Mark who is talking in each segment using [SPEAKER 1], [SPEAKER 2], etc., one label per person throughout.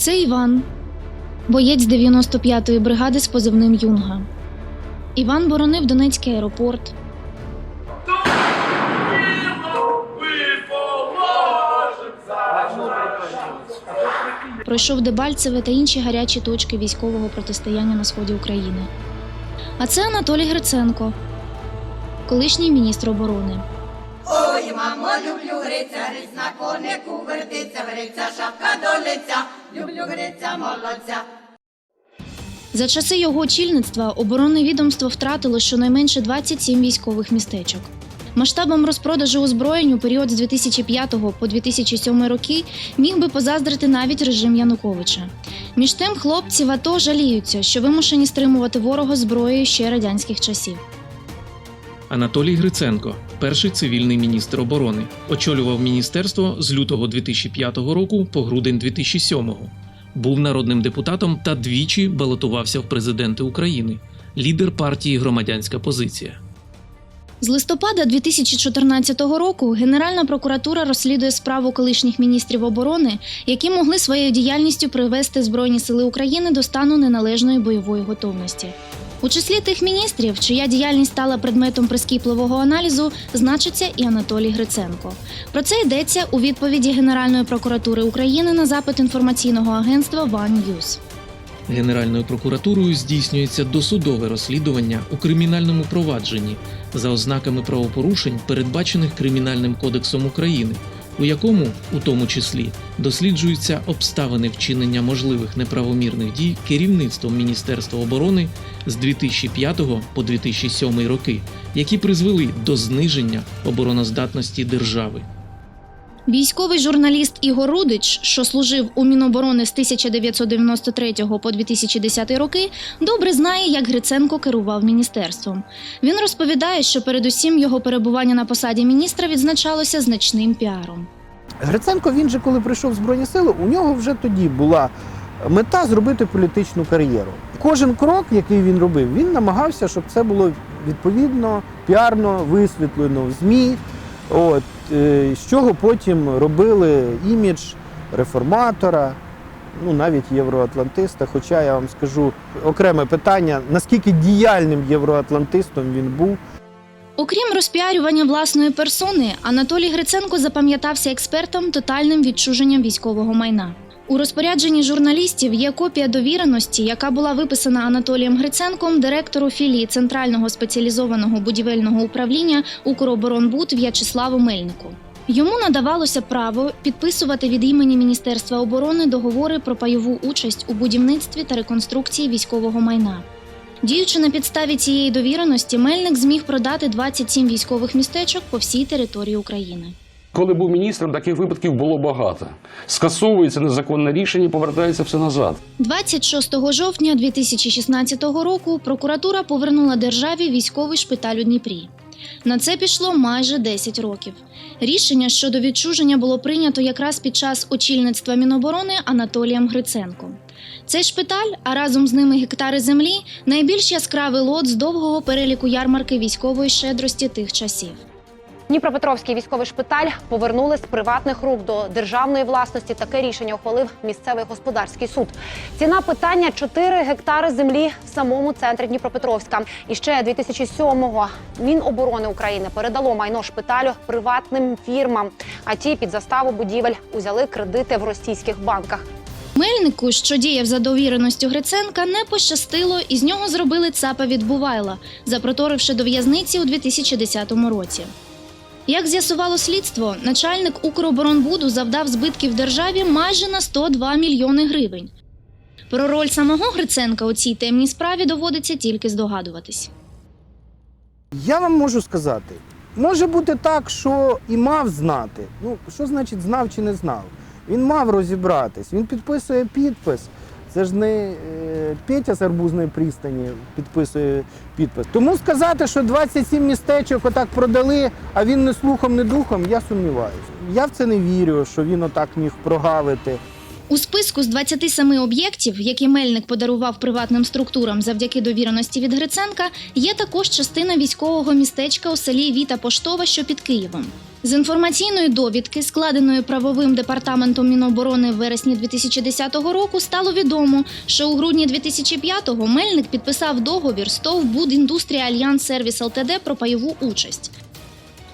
[SPEAKER 1] Це Іван, боєць 95-ї бригади з позивним Юнга. Іван боронив Донецький аеропорт, пройшов Дебальцеве та інші гарячі точки військового протистояння на сході України. А це Анатолій Гриценко, колишній міністр оборони.
[SPEAKER 2] Ой, мамо, люблю гриця, гриць на конику гриця, шапка до лиця, люблю гриця, молодця.
[SPEAKER 1] За часи його очільництва оборонне відомство втратило щонайменше 27 військових містечок. Масштабом розпродажу озброєнь у період з 2005 по 2007 роки міг би позаздрити навіть режим Януковича. Між тим, хлопці в АТО жаліються, що вимушені стримувати ворога зброєю ще радянських часів.
[SPEAKER 3] Анатолій Гриценко, перший цивільний міністр оборони, очолював міністерство з лютого 2005 року по грудень 2007. Був народним депутатом та двічі балотувався в президенти України, лідер партії Громадянська позиція.
[SPEAKER 1] З листопада 2014 року Генеральна прокуратура розслідує справу колишніх міністрів оборони, які могли своєю діяльністю привести Збройні сили України до стану неналежної бойової готовності. У числі тих міністрів, чия діяльність стала предметом прискіпливого аналізу, значиться і Анатолій Гриценко. Про це йдеться у відповіді Генеральної прокуратури України на запит інформаційного агентства One News.
[SPEAKER 3] Генеральною прокуратурою здійснюється досудове розслідування у кримінальному провадженні за ознаками правопорушень, передбачених Кримінальним кодексом України, у якому, у тому числі, досліджуються обставини вчинення можливих неправомірних дій керівництвом Міністерства оборони з 2005 по 2007 роки, які призвели до зниження обороноздатності держави.
[SPEAKER 1] Військовий журналіст Ігор Рудич, що служив у Міноборони з 1993 по 2010 роки, добре знає, як Гриценко керував міністерством. Він розповідає, що передусім його перебування на посаді міністра відзначалося значним піаром.
[SPEAKER 4] Гриценко, він же коли прийшов в Збройні Сили, у нього вже тоді була мета зробити політичну кар'єру. Кожен крок, який він робив, він намагався, щоб це було відповідно піарно висвітлено в ЗМІ. От, е, з чого потім робили імідж реформатора, ну навіть євроатлантиста. Хоча я вам скажу окреме питання, наскільки діяльним євроатлантистом він був.
[SPEAKER 1] Окрім розпіарювання власної персони, Анатолій Гриценко запам'ятався експертом тотальним відчуженням військового майна. У розпорядженні журналістів є копія довіреності, яка була виписана Анатолієм Гриценком, директору філії Центрального спеціалізованого будівельного управління Укроборонбуд В'ячеславу Мельнику. Йому надавалося право підписувати від імені Міністерства оборони договори про пайову участь у будівництві та реконструкції військового майна. Діючи на підставі цієї довіреності, Мельник зміг продати 27 військових містечок по всій території України.
[SPEAKER 5] Коли був міністром, таких випадків було багато. Скасовується незаконне рішення, повертається все назад.
[SPEAKER 1] 26 жовтня 2016 року прокуратура повернула державі військовий шпиталь у Дніпрі. На це пішло майже 10 років. Рішення щодо відчуження було прийнято якраз під час очільництва Міноборони Анатолієм Гриценком. Цей шпиталь, а разом з ними гектари землі найбільш яскравий лот з довгого переліку ярмарки військової щедрості тих часів.
[SPEAKER 6] Дніпропетровський військовий шпиталь повернули з приватних рук до державної власності. Таке рішення ухвалив місцевий господарський суд. Ціна питання 4 гектари землі в самому центрі Дніпропетровська. І ще 2007-го Міноборони України передало майно шпиталю приватним фірмам. А ті під заставу будівель узяли кредити в російських банках.
[SPEAKER 1] Мельнику, що діяв за довіреністю Гриценка, не пощастило, і з нього зробили цапа від Бувайла, запроторивши до в'язниці у 2010 році. Як з'ясувало слідство, начальник Укроборонбуду завдав збитків державі майже на 102 мільйони гривень. Про роль самого Гриценка у цій темній справі доводиться тільки здогадуватись.
[SPEAKER 4] Я вам можу сказати, може бути так, що і мав знати. Ну, що значить знав чи не знав? Він мав розібратись, він підписує підпис. Це ж не е, Петя з арбузної пристані підписує підпис. Тому сказати, що 27 містечок отак продали, а він не слухом, не духом, я сумніваюся. Я в це не вірю, що він отак міг прогавити.
[SPEAKER 1] У списку з 27 об'єктів, які Мельник подарував приватним структурам завдяки довіреності від Гриценка, є також частина військового містечка у селі Віта Поштова, що під Києвом. З інформаційної довідки, складеної правовим департаментом Міноборони в вересні 2010 року, стало відомо, що у грудні 2005-го Мельник підписав договір з ТОВ «Будіндустрія Альянс Сервіс ЛТД про пайову участь.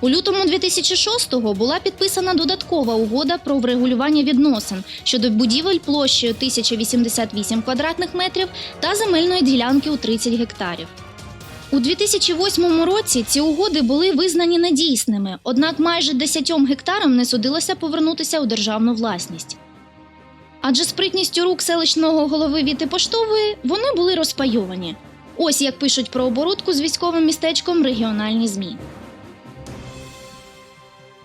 [SPEAKER 1] У лютому 2006-го була підписана додаткова угода про врегулювання відносин щодо будівель площею 1088 квадратних метрів та земельної ділянки у 30 гектарів. У 2008 році ці угоди були визнані недійсними, однак майже 10 гектарам не судилося повернутися у державну власність. Адже спритністю рук селищного голови Віти Поштової вони були розпайовані. Ось як пишуть про оборудку з військовим містечком регіональні ЗМІ.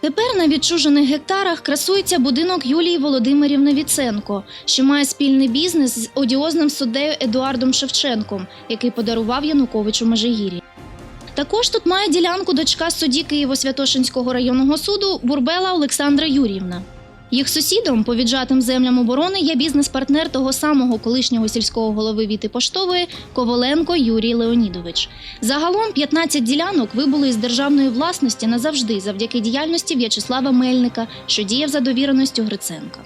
[SPEAKER 1] Тепер на відчужених гектарах красується будинок Юлії Володимирівни Віценко, що має спільний бізнес з одіозним суддею Едуардом Шевченком, який подарував Януковичу Межигір'ї. Також тут має ділянку дочка судді Києво-Святошинського районного суду Бурбела Олександра Юріївна. Їх сусідом по віджатим землям оборони є бізнес-партнер того самого колишнього сільського голови Віти Поштової Коваленко Юрій Леонідович. Загалом 15 ділянок вибули із державної власності назавжди завдяки діяльності В'ячеслава Мельника, що діяв за довіреністю Гриценка.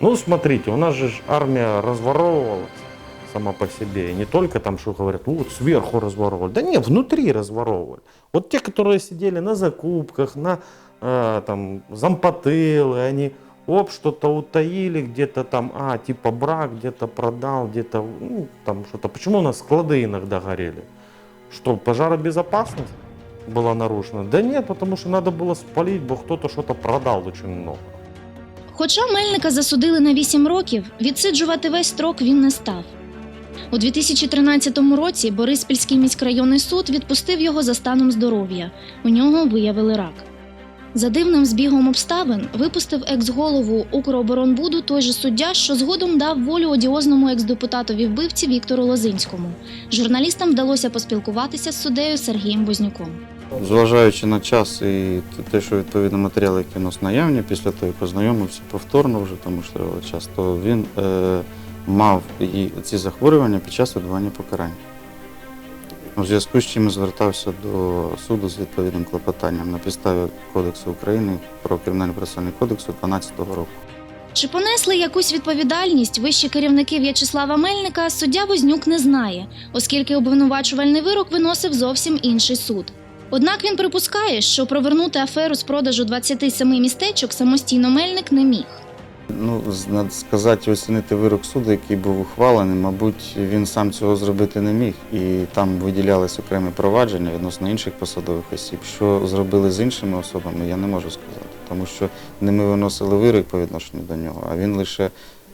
[SPEAKER 7] Ну, смотрите, у нас же ж армия разворовывалась сама по себе. И не только там, что говорят, «Ну, вот сверху разворовывали. Да нет, внутри разворовывали. Вот те, которые сидели на закупках, на э, там, зампотылы, они оп, что-то утаили, где-то там, а, типа брак, где-то продал, где-то, ну, там что-то. Почему у нас склады иногда горели? Что, пожаробезопасность была нарушена? Да нет, потому что надо было спалить, бо кто-то что-то продал очень много.
[SPEAKER 1] Хоча Мельника засудили на 8 років, відсиджувати весь строк він не став. У 2013 році Бориспільський міськрайонний суд відпустив його за станом здоров'я. У нього виявили рак. За дивним збігом обставин випустив екс-голову Укроборонбуду той же суддя, що згодом дав волю одіозному екс-депутатові вбивці Віктору Лозинському. Журналістам вдалося поспілкуватися з суддею Сергієм Вознюком.
[SPEAKER 8] Зважаючи на час і те, що відповідно матеріали, які у нас наявні, після того, як познайомився повторно вже, тому що час, то він е, мав і ці захворювання під час відбування покарання. У зв'язку з чим звертався до суду з відповідним клопотанням на підставі Кодексу України про кримінальний процесуальний кодекс 2012 року.
[SPEAKER 1] Чи понесли якусь відповідальність вищі керівники В'ячеслава Мельника, суддя Вознюк не знає, оскільки обвинувачувальний вирок виносив зовсім інший суд. Однак він припускає, що провернути аферу з продажу 27 містечок самостійно Мельник не міг.
[SPEAKER 8] Ну, сказати, оцінити вирок суду, який був ухвалений, мабуть, він сам цього зробити не міг. І там виділялись окремі провадження відносно інших посадових осіб. Що зробили з іншими особами, я не можу сказати. Тому що не ми виносили вирок по відношенню до нього, а він лише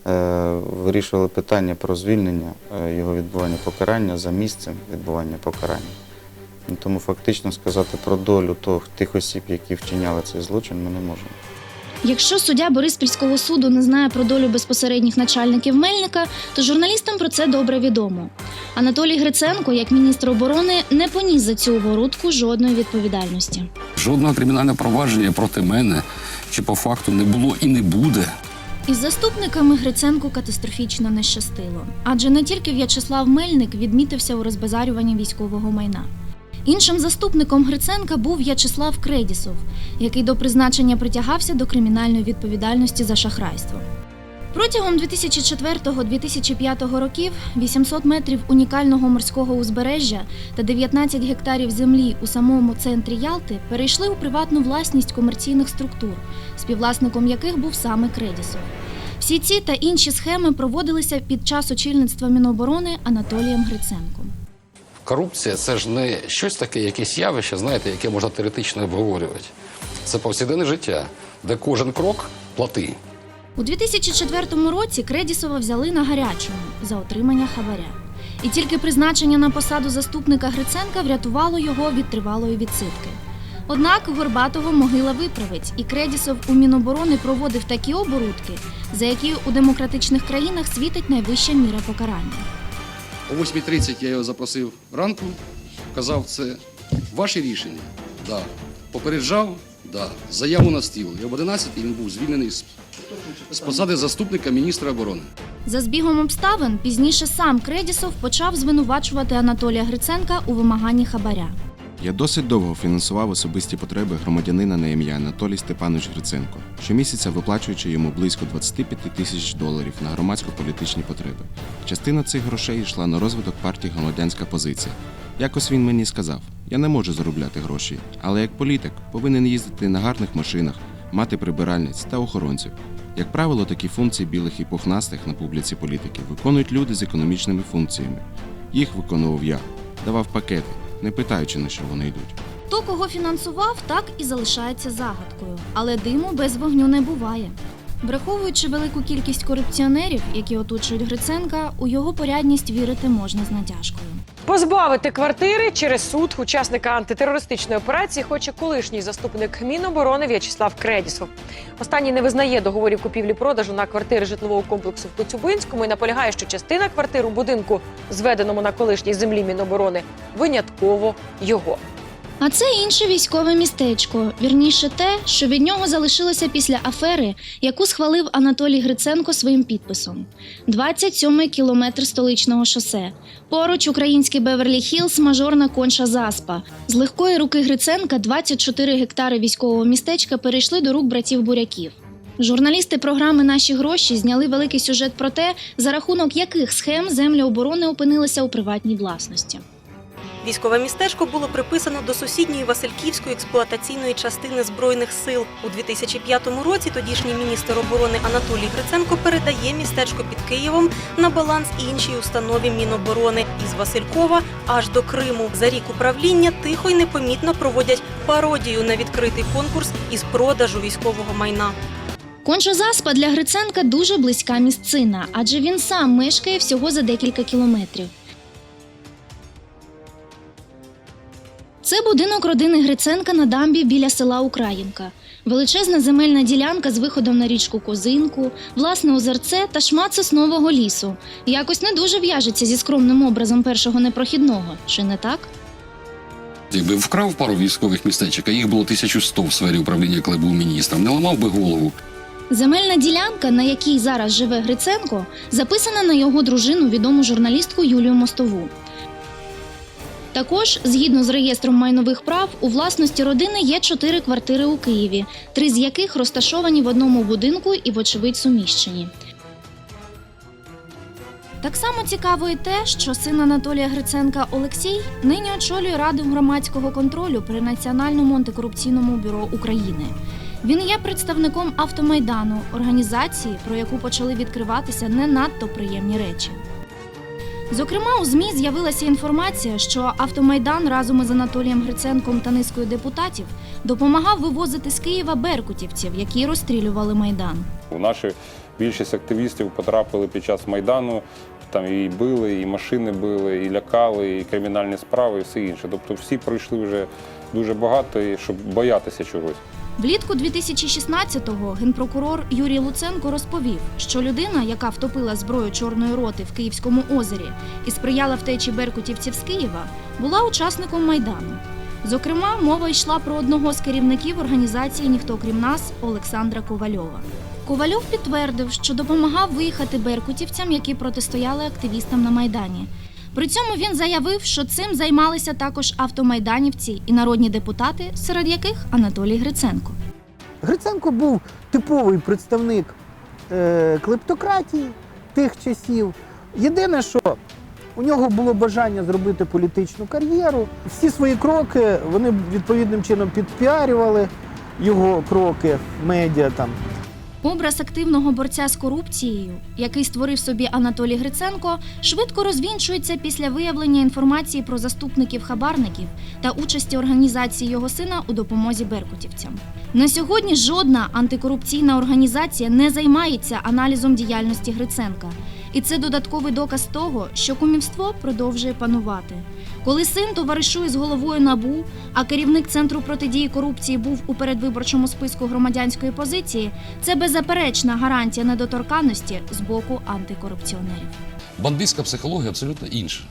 [SPEAKER 8] е, вирішували питання про звільнення е, його відбування покарання за місцем відбування покарання. Тому фактично сказати про долю тих осіб, які вчиняли цей злочин, ми не можемо.
[SPEAKER 1] Якщо суддя Бориспільського суду не знає про долю безпосередніх начальників Мельника, то журналістам про це добре відомо. Анатолій Гриценко, як міністр оборони, не поніс за цю оборудку жодної відповідальності.
[SPEAKER 9] Жодного кримінального провадження проти мене чи по факту не було і не буде.
[SPEAKER 1] Із заступниками Гриценку катастрофічно не щастило, адже не тільки В'ячеслав Мельник відмітився у розбазарюванні військового майна. Іншим заступником Гриценка був В'ячеслав Кредісов, який до призначення притягався до кримінальної відповідальності за шахрайство. Протягом 2004-2005 років 800 метрів унікального морського узбережжя та 19 гектарів землі у самому центрі Ялти перейшли у приватну власність комерційних структур, співвласником яких був саме Кредісов. Всі ці та інші схеми проводилися під час очільництва Міноборони Анатолієм Гриценком.
[SPEAKER 9] Корупція це ж не щось таке, якесь явище, знаєте, яке можна теоретично обговорювати. Це повсякденне життя, де кожен крок плати.
[SPEAKER 1] У 2004 році Кредісова взяли на гарячому за отримання хабаря. І тільки призначення на посаду заступника Гриценка врятувало його від тривалої відсидки. Однак Горбатого могила виправить, і Кредісов у Міноборони проводив такі оборудки, за які у демократичних країнах світить найвища міра покарання.
[SPEAKER 10] О 8.30 я його запросив ранку, казав, це ваші рішення. Да. Попереджав, да. заяву на стіл. І об 11 він був звільнений з, з посади заступника міністра оборони.
[SPEAKER 1] За збігом обставин пізніше сам Кредісов почав звинувачувати Анатолія Гриценка у вимаганні хабаря.
[SPEAKER 11] Я досить довго фінансував особисті потреби громадянина на ім'я Анатолій Степанович Гриценко, щомісяця виплачуючи йому близько 25 тисяч доларів на громадсько-політичні потреби. Частина цих грошей йшла на розвиток партії громадянська позиція. Якось він мені сказав: я не можу заробляти гроші, але як політик повинен їздити на гарних машинах, мати прибиральниць та охоронців. Як правило, такі функції білих і пухнастих на публіці політиків виконують люди з економічними функціями. Їх виконував я, давав пакети, не питаючи на що вони йдуть.
[SPEAKER 1] Хто кого фінансував, так і залишається загадкою. Але диму без вогню не буває. Враховуючи велику кількість корупціонерів, які оточують Гриценка, у його порядність вірити можна з натяжкою.
[SPEAKER 12] Позбавити квартири через суд учасника антитерористичної операції хоче колишній заступник Міноборони В'ячеслав Кредісов. Останній не визнає договорів купівлі-продажу на квартири житлового комплексу в Коцюбинському і наполягає, що частина квартир у будинку, зведеному на колишній землі Міноборони, винятково його.
[SPEAKER 1] А це інше військове містечко. Вірніше те, що від нього залишилося після афери, яку схвалив Анатолій Гриценко своїм підписом. 27-й кілометр столичного шосе. Поруч український Беверлі Хілз, мажорна конча заспа. З легкої руки Гриценка 24 гектари військового містечка перейшли до рук братів буряків. Журналісти програми Наші гроші зняли великий сюжет про те, за рахунок яких схем землі оборони опинилися у приватній власності.
[SPEAKER 13] Військове містечко було приписано до сусідньої Васильківської експлуатаційної частини збройних сил. У 2005 році тодішній міністр оборони Анатолій Гриценко передає містечко під Києвом на баланс іншій установі Міноборони із Василькова аж до Криму. За рік управління тихо й непомітно проводять пародію на відкритий конкурс із продажу військового майна.
[SPEAKER 1] Конча заспа для Гриценка дуже близька місцина, адже він сам мешкає всього за декілька кілометрів. Це будинок родини Гриценка на дамбі біля села Українка. Величезна земельна ділянка з виходом на річку Козинку, власне озерце та шмат соснового лісу. Якось не дуже в'яжеться зі скромним образом першого непрохідного, чи не так?
[SPEAKER 9] Якби вкрав пару військових містечок, а їх було 1100 в сфері управління, коли був міністром, не ламав би голову.
[SPEAKER 1] Земельна ділянка, на якій зараз живе Гриценко, записана на його дружину відому журналістку Юлію Мостову. Також, згідно з реєстром майнових прав, у власності родини є чотири квартири у Києві, три з яких розташовані в одному будинку і, вочевидь, суміщені. Так само цікаво і те, що син Анатолія Гриценка Олексій нині очолює Раду громадського контролю при Національному антикорупційному бюро України. Він є представником автомайдану, організації, про яку почали відкриватися не надто приємні речі. Зокрема, у ЗМІ з'явилася інформація, що автомайдан разом із Анатолієм Гриценком та низкою депутатів допомагав вивозити з Києва беркутівців, які розстрілювали майдан.
[SPEAKER 14] У Наші більшість активістів потрапили під час майдану. Там і били, і машини били, і лякали, і кримінальні справи, і все інше. Тобто всі пройшли вже дуже багато, щоб боятися чогось.
[SPEAKER 1] Влітку 2016-го генпрокурор Юрій Луценко розповів, що людина, яка втопила зброю Чорної роти в Київському озері і сприяла втечі беркутівців з Києва, була учасником майдану. Зокрема, мова йшла про одного з керівників організації Ніхто крім нас Олександра Ковальова. Ковальов підтвердив, що допомагав виїхати беркутівцям, які протистояли активістам на майдані. При цьому він заявив, що цим займалися також автомайданівці і народні депутати, серед яких Анатолій Гриценко.
[SPEAKER 4] Гриценко був типовий представник е, клептократії тих часів. Єдине, що у нього було бажання зробити політичну кар'єру. Всі свої кроки вони відповідним чином підпіарювали його кроки, медіа там.
[SPEAKER 1] Образ активного борця з корупцією, який створив собі Анатолій Гриценко, швидко розвінчується після виявлення інформації про заступників хабарників та участі організації його сина у допомозі беркутівцям. На сьогодні жодна антикорупційна організація не займається аналізом діяльності Гриценка. І це додатковий доказ того, що кумівство продовжує панувати. Коли син товаришує з головою набу, а керівник центру протидії корупції був у передвиборчому списку громадянської позиції, це беззаперечна гарантія недоторканності з боку антикорупціонерів.
[SPEAKER 9] Бандитська психологія абсолютно інша.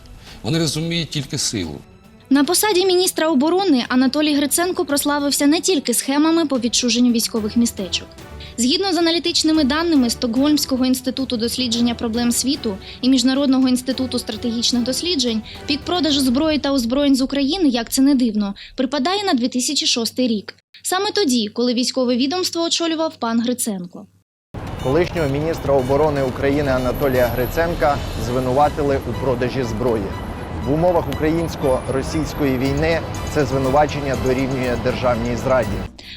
[SPEAKER 9] Вони розуміють тільки силу.
[SPEAKER 1] На посаді міністра оборони Анатолій Гриценко прославився не тільки схемами по відчуженню військових містечок. Згідно з аналітичними даними Стокгольмського інституту дослідження проблем світу і Міжнародного інституту стратегічних досліджень, пік продажу зброї та озброєнь з України, як це не дивно, припадає на 2006 рік. Саме тоді, коли військове відомство очолював пан Гриценко.
[SPEAKER 15] Колишнього міністра оборони України Анатолія Гриценка звинуватили у продажі зброї. В умовах українсько-російської війни це звинувачення дорівнює державній зраді.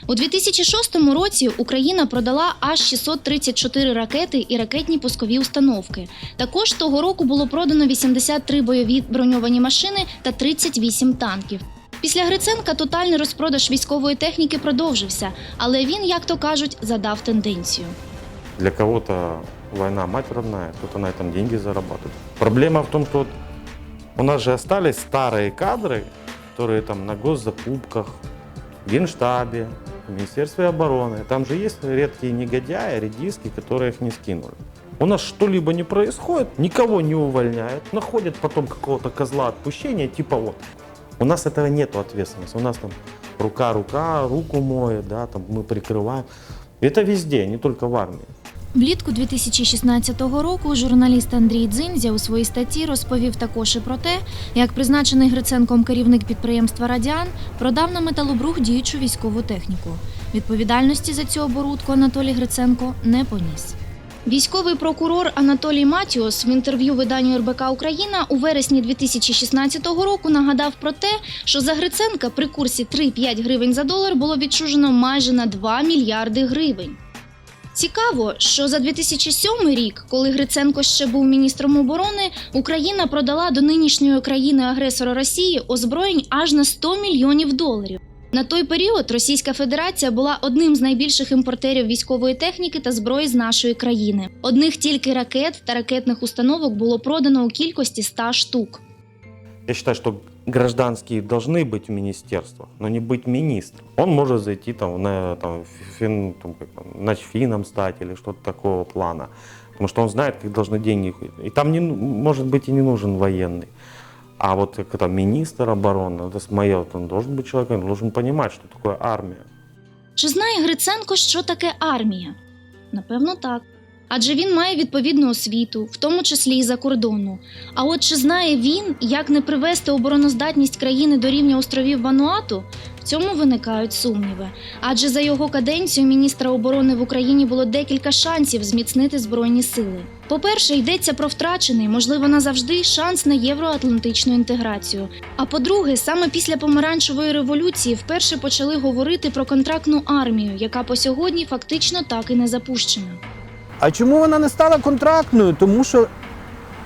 [SPEAKER 1] У 2006 році Україна продала аж 634 ракети і ракетні пускові установки. Також того року було продано 83 бойові броньовані машини та 38 танків. Після Гриценка тотальний розпродаж військової техніки продовжився, але він, як то кажуть, задав тенденцію.
[SPEAKER 7] Для кого-то война мать родная, кто-то на этом деньги зарабатывает. Проблема в том, что вот у нас же остались старые кадры, которые там на госзакупках, в Генштабе, в Министерстве обороны. Там же есть редкие негодяи, редиски, которые их не скинули. У нас что-либо не происходит, никого не увольняют, находят потом какого-то козла отпущения, типа вот. У нас этого нету ответственности. У нас там рука-рука, руку моет, да, там мы прикрываем. Это везде, не только в армии.
[SPEAKER 1] Влітку 2016 року журналіст Андрій Дзиндзя у своїй статті розповів також і про те, як призначений Гриценком керівник підприємства Радіан продав на металобрух діючу військову техніку. Відповідальності за цю оборудку Анатолій Гриценко не поніс. Військовий прокурор Анатолій Матіос в інтерв'ю виданню РБК Україна у вересні 2016 року нагадав про те, що за Гриценка при курсі 3-5 гривень за долар було відчужено майже на 2 мільярди гривень. Цікаво, що за 2007 рік, коли Гриценко ще був міністром оборони, Україна продала до нинішньої країни-агресора Росії озброєнь аж на 100 мільйонів доларів. На той період Російська Федерація була одним з найбільших імпортерів військової техніки та зброї з нашої країни. Одних тільки ракет та ракетних установок було продано у кількості 100 штук.
[SPEAKER 7] Я считаю, что гражданские должны быть в министерствах, но не быть министром. Он может зайти там, на, там, фин, там, как, там, начфином стать или что-то такого плана. Потому что он знает, как должны деньги... И там, не, ну, может быть, и не нужен военный. А вот как там министр обороны, это с мое, вот он должен быть человек, он должен понимать, что такое армия.
[SPEAKER 1] Чи знає Гриценко, що таке армія? Напевно, так. Адже він має відповідну освіту, в тому числі і за кордону. А от чи знає він, як не привести обороноздатність країни до рівня островів Вануату? В цьому виникають сумніви. Адже за його каденцію міністра оборони в Україні було декілька шансів зміцнити збройні сили. По-перше, йдеться про втрачений, можливо, назавжди шанс на євроатлантичну інтеграцію. А по-друге, саме після помаранчевої революції вперше почали говорити про контрактну армію, яка по сьогодні фактично так і не запущена.
[SPEAKER 4] А чому вона не стала контрактною? Тому що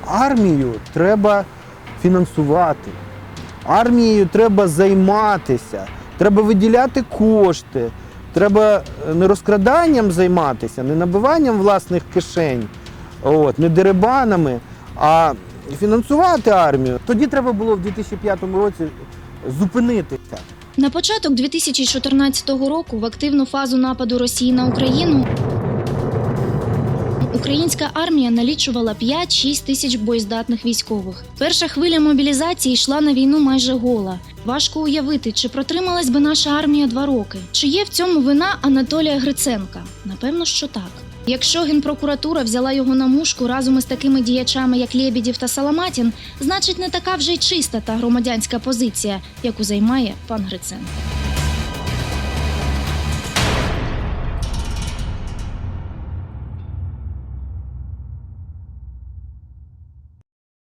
[SPEAKER 4] армію треба фінансувати, армією треба займатися, треба виділяти кошти, треба е, не розкраданням займатися, не набиванням власних кишень, от, не деребанами, а фінансувати армію. Тоді треба було в 2005 році зупинитися.
[SPEAKER 1] На початок 2014 року, в активну фазу нападу Росії на Україну, Українська армія налічувала 5-6 тисяч боєздатних військових. Перша хвиля мобілізації йшла на війну майже гола. Важко уявити, чи протрималась би наша армія два роки. Чи є в цьому вина Анатолія Гриценка? Напевно, що так. Якщо генпрокуратура взяла його на мушку разом із такими діячами, як Лєбідів та Саламатін, значить не така вже й чиста та громадянська позиція, яку займає пан Гриценко.